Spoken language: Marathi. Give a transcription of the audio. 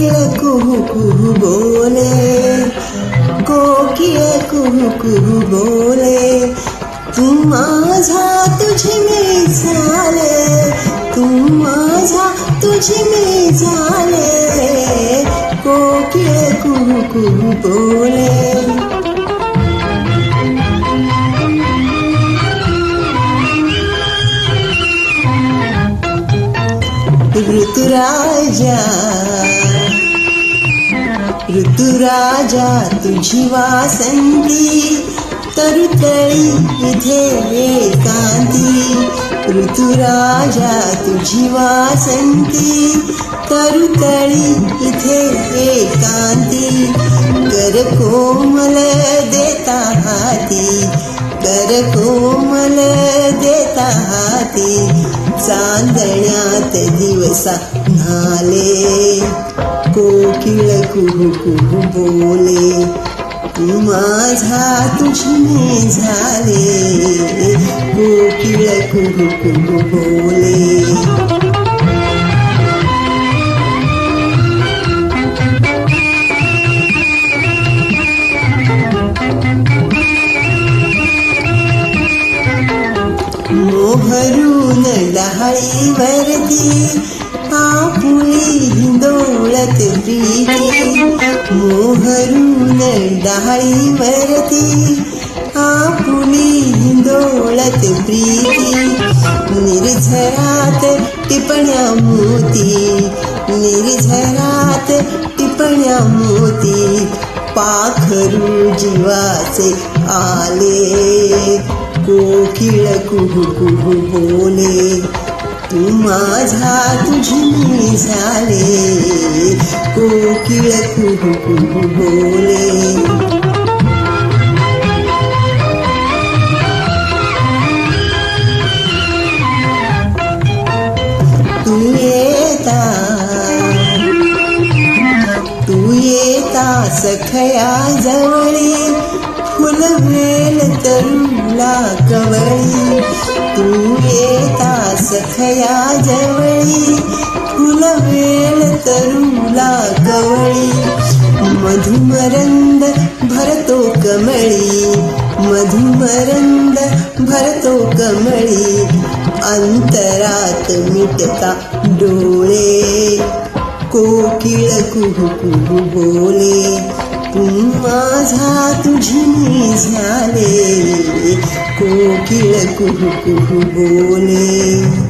কোকিল কুহু কুহু বলে কোকিল কুহু কুহু বলে तू माझा तुझे मी झाले तू माझा तुझे मी झाले कोकिळे कुहू कुहू बोले ऋतुराजा ऋतुराजा तुझी वासंती तरुतळी इथे एकांती. ऋतुराजा तुझी वासंती तरुतळी इथे एकांती. कर कोमल देता हाती कर कोमल देता हाती. चांदण्यात दिवसा न्हाले, कोकिळ कुहू कुहू बोले, तू माझा तुझी मी झाले. कोकिळ कुहू कुहू बोले. मोहरून डहाळीवरती आपुली हिंदोळत प्रीती. मोहरून डहाळीवरती आपुली हिंदोळत प्रीती. निर्झरात टिपण्या मोती निर्झरात टिपण्या मोती. पाखरू जीवाचे आले. कोकिळ कुहू कुहू बोले तू माझा तुझी मी झाले कोकिळ कुहू कुहू बोले सखया जवळी फुलवेल तरुला कवळी मधुमरंद भरतो कमळी मधुमरंद भरतो कमळी. अंतरात मिटता डोळे कोकिळ कुहू कुहू बोले. तू माझा तुझी मी झाले. कोकिळ कुहू कुहू बोले.